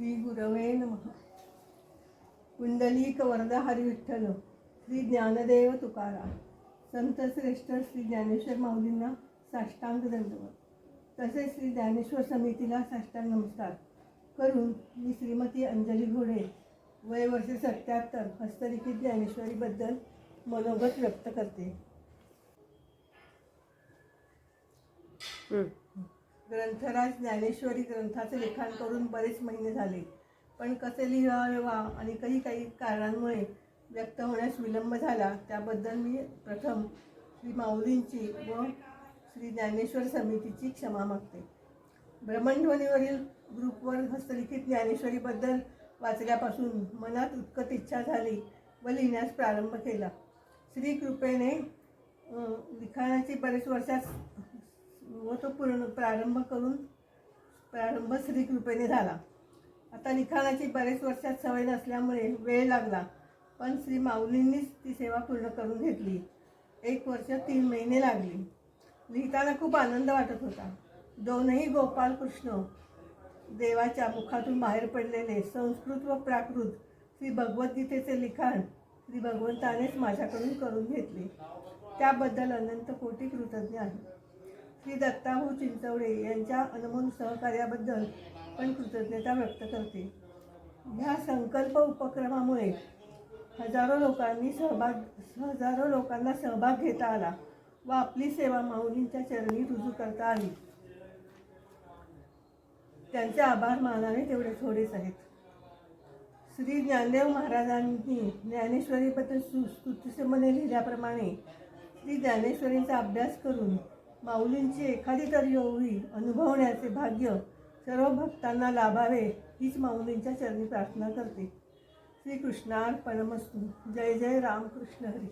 श्री गुरवे नम कुंडलिक वरदा हरिविठ्ठल श्री ज्ञानदेव तुकाराम संत श्रेष्ठ श्री ज्ञानेश्वर माऊलींना साष्टांग दंडवत तसेच श्री ज्ञानेश्वर समितीला साष्टांग नमस्कार करून मी श्रीमती अंजली घोडे वय वर्ष सत्याहत्तर हस्तलिखित ज्ञानेश्वरीबद्दल मनोगत व्यक्त करते ग्रंथराज ज्ञानेश्वरी ग्रंथाचे लिखाण करून बरेच महिने झाले. पण कसे लिहावे वा आणि काही काही कारणांमुळे व्यक्त होण्यास विलंब झाला त्याबद्दल मी प्रथम श्री माऊलींची व श्री ज्ञानेश्वर समितीची क्षमा मागते. ब्रह्मध्वनीवरील ग्रुपवर हस्तलिखित ज्ञानेश्वरीबद्दल वाचल्यापासून मनात उत्कट इच्छा झाली व लिहिण्यास प्रारंभ केला. श्री कृपेने लिखाणाची बरेच वर्षात व तो पूर्ण प्रारंभ करून प्रारंभ श्री कृपेने झाला. आता लिखाणाची बरेच वर्षात सवय नसल्यामुळे वेळ लागला पण श्री माऊलींनीच ती सेवा पूर्ण करून घेतली. एक वर्ष तीन महिने लागली. लिहिताना खूप आनंद वाटत होता. दोनही गोपाल कृष्ण देवाच्या मुखातून बाहेर पडलेले संस्कृत व प्राकृत श्री भगवद्गीतेचे लिखाण श्री भगवंतानेच माझ्याकडून करून घेतले. त्याबद्दल अनंत कोटी कृतज्ञ आहे. श्री दत्ताभाऊ चिंचवडे यांच्या अनमोल सहकार्याबद्दल पण कृतज्ञता व्यक्त करते. ह्या संकल्प उपक्रमामुळे हजारो लोकांनी सहभाग हजारो लोकांना सहभाग घेता आला व आपली सेवा माऊलींच्या चरणी रुजू करता आली. त्यांचे आभार मानावे तेवढे थोडेच आहेत. श्री ज्ञानदेव महाराजांनी ज्ञानेश्वरीबद्दल सुस्तुतीसमने लिहिल्याप्रमाणे श्री ज्ञानेश्वरींचा अभ्यास करून माऊलींची एखादी तरी ओवी अनुभवण्याचे भाग्य सर्व भक्तांना लाभावे हीच माऊलींच्या चरणी प्रार्थना करते. श्रीकृष्णार्पणमस्तू. जय जय रामकृष्ण हरी.